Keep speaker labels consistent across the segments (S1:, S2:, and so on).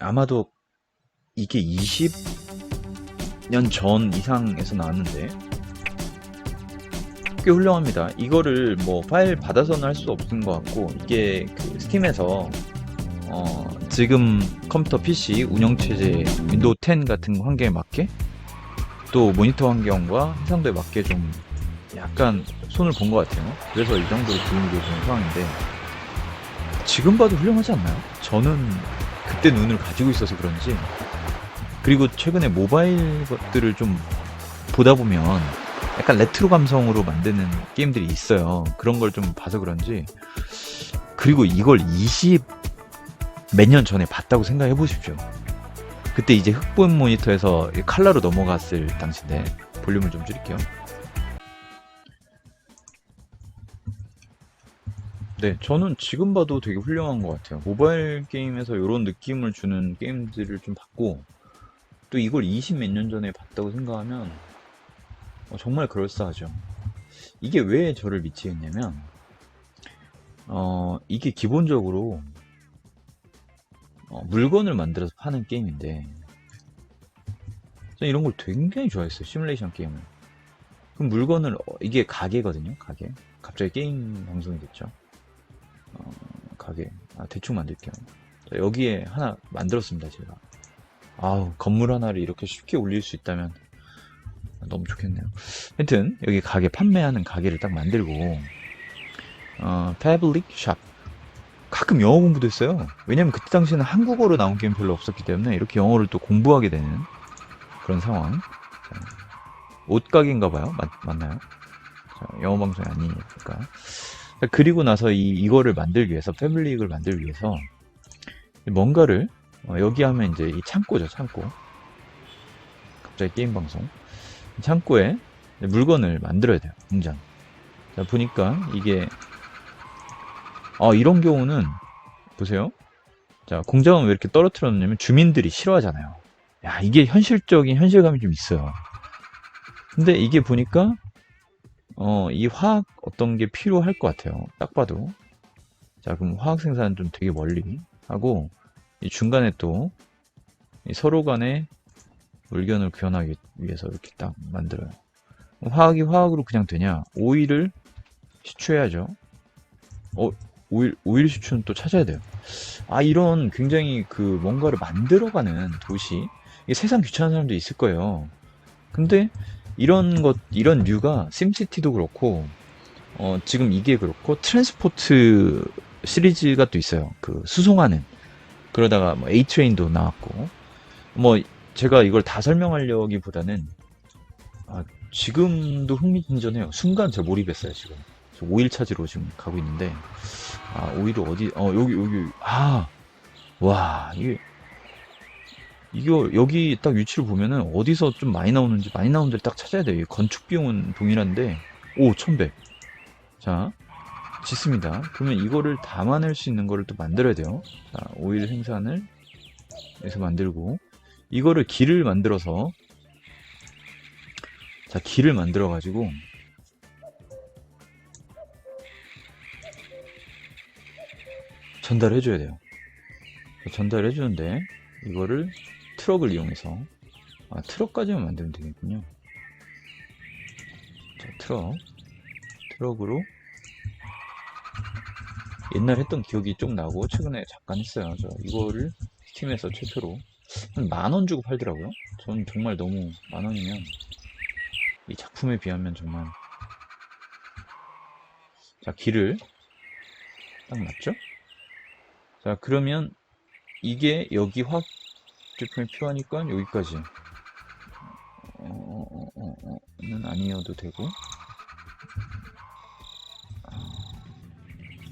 S1: 아마도 이게 20년 전 이상에서 나왔는데 꽤 훌륭합니다. 이거를 뭐 파일 받아서는 할 수 없는 것 같고 이게 그 스팀에서 어 지금 컴퓨터 PC 운영체제 윈도우 10 같은 환경에 맞게 또 모니터 환경과 해상도에 맞게 좀 약간 손을 본 것 같아요. 그래서 이 정도로 도움이 되는 상황인데 지금 봐도 훌륭하지 않나요? 저는 그때 눈을 가지고 있어서 그런지 그리고 최근에 모바일 것들을 좀 보다 보면 약간 레트로 감성으로 만드는 게임들이 있어요. 그런 걸 좀 봐서 그런지 그리고 이걸 20 몇 년 전에 봤다고 생각해 보십시오. 그때 이제 흑본 모니터에서 칼라로 넘어갔을 당시인데 볼륨을 좀 줄일게요. 네, 저는 지금 봐도 되게 훌륭한 것 같아요. 모바일 게임에서 이런 느낌을 주는 게임들을 좀 봤고, 또 이걸 20 몇 년 전에 봤다고 생각하면, 어, 정말 그럴싸하죠. 이게 왜 저를 미치겠냐면, 어, 이게 기본적으로, 어, 물건을 만들어서 파는 게임인데, 이런 걸 굉장히 좋아했어요. 시뮬레이션 게임을. 그럼 물건을, 어, 이게 가게거든요, 가게. 갑자기 게임 방송이 됐죠. 어, 가게. 아, 대충 만들게요. 자, 여기에 하나 만들었습니다 제가. 아우 건물 하나를 이렇게 쉽게 올릴 수 있다면 너무 좋겠네요. 하여튼 여기 가게 판매하는 가게를 딱 만들고 어, 패블릭 샵 가끔 영어 공부도 했어요. 왜냐면 그때 당시에는 한국어로 나온 게임 별로 없었기 때문에 이렇게 영어를 또 공부하게 되는 그런 상황. 자, 옷가게인가 봐요. 맞, 맞나요? 자, 영어 방송이 아니니까 그리고 나서 이, 이거를 만들기 위해서, 패블릭을 만들기 위해서, 뭔가를, 어, 여기 하면 이제 이 창고죠, 창고. 갑자기 게임 방송. 창고에 물건을 만들어야 돼요, 공장. 자, 보니까 이게, 어, 이런 경우는, 보세요. 자, 공장은 왜 이렇게 떨어뜨려 놓냐면 주민들이 싫어하잖아요. 야, 이게 현실적인 현실감이 좀 있어요. 근데 이게 보니까 어, 이 화학 어떤 게 필요할 것 같아요. 딱 봐도. 자, 그럼 화학 생산은 좀 되게 멀리 하고, 이 중간에 또, 이 서로 간의 의견을 교환하기 위해서 이렇게 딱 만들어요. 화학이 화학으로 그냥 되냐? 오일을 시추해야죠. 어, 오일, 오일 시추는 또 찾아야 돼요. 아, 이런 굉장히 그 뭔가를 만들어가는 도시. 이게 세상 귀찮은 사람도 있을 거예요. 근데 이런 것, 이런 류가 심시티도 그렇고, 어, 지금 이게 그렇고, 트랜스포트 시리즈가 또 있어요. 그, 수송하는. 그러다가 뭐 A트레인도 나왔고, 뭐, 제가 이걸 다 설명하려기보다는, 아, 지금도 흥미진전해요. 순간 저 몰입했어요, 지금. 저 5일 차지로 지금 가고 있는데, 아, 5일을 어디, 어, 여기, 여기, 아, 와, 이게, 이거 여기 딱 위치를 보면은 어디서 좀 많이 나오는지 많이 나오는 데를 딱 찾아야 돼요. 이 건축 비용은 동일한데 오 1100. 자 짓습니다. 그러면 이거를 담아낼 수 있는 거를 또 만들어야 돼요. 자 오일 생산을 해서 만들고 이거를 길을 만들어서 자 길을 만들어 가지고 전달해 줘야 돼요. 전달해 주는데 이거를 트럭을 이용해서. 아 트럭까지만 만들면 되겠군요. 자 트럭. 트럭으로. 옛날 했던 기억이 좀 나고 최근에 잠깐 했어요. 저 이거를 스팀에서 최초로. 한 만 원 주고 팔더라고요. 저는 정말 너무 만 원이면 이 작품에 비하면 정말. 자 길을 딱 맞죠? 자 그러면 이게 여기 확 제품이 필요하니까 여기까지. 어, 어, 어, 어, 는 아니어도 되고. 아,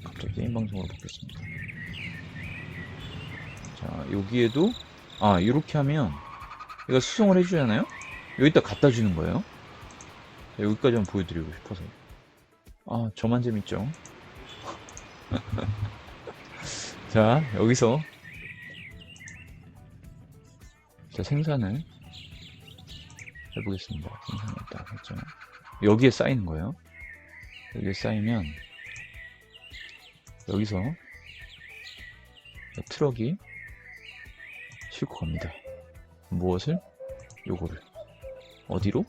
S1: 갑자기 게임 방송으로 바뀌었습니다. 자 여기에도 아 이렇게 하면 얘가 수송을 해주잖아요? 여기다 갖다 주는 거예요? 자, 여기까지 한번 보여드리고 싶어서. 아 저만 재밌죠? 자 여기서 자, 생산을 해보겠습니다. 생산을 딱 했죠. 여기에 쌓이는 거예요. 여기에 쌓이면 여기서 트럭이 싣고 갑니다. 무엇을? 요거를. 어디로?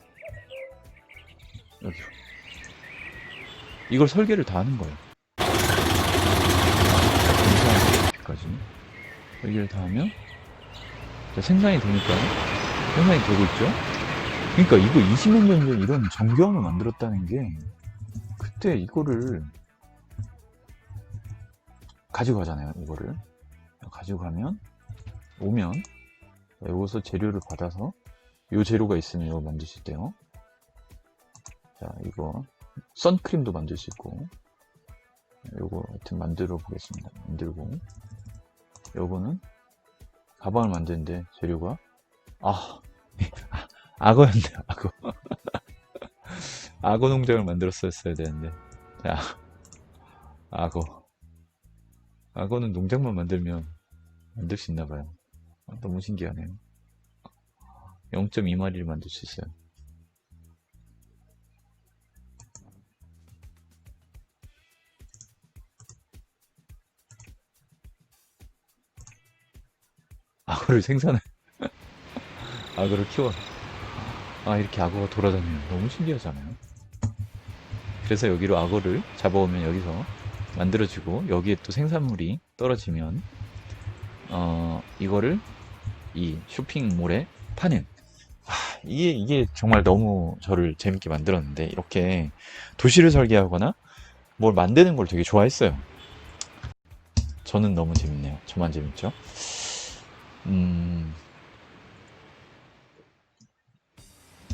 S1: 여기로. 이걸 설계를 다 하는 거예요. 여기까지. 설계를 다 하면 자, 생산이 되니까요. 생산이 되고 있죠. 그러니까 이거 20년 전에 이런 정교함을 만들었다는 게 그때 이거를 가지고 가잖아요. 이거를 가지고 가면 오면 여기서 재료를 받아서 요 재료가 있으면 이거 수 있대요. 자 이거 선크림도 만들 수 있고 요거 하여튼 만들어 보겠습니다. 만들고 요거는 가방을 만드는데 재료가 아 악어였네요. 악어 악어 농장을 만들었었어야 되는데 자 악어 악어는 농장만 만들면 만들 수 있나 봐요. 아, 너무 신기하네요. 0.2마리를 만들 수 있어요. 악어를 생산해. 악어를 키워. 아, 이렇게 악어가 돌아다니면 너무 신기하잖아요. 그래서 여기로 악어를 잡아오면 여기서 만들어지고, 여기에 또 생산물이 떨어지면, 어, 이거를 이 쇼핑몰에 파는. 아, 이게, 이게 정말 너무 저를 재밌게 만들었는데, 이렇게 도시를 설계하거나 뭘 만드는 걸 되게 좋아했어요. 저는 너무 재밌네요. 저만 재밌죠? 嗯。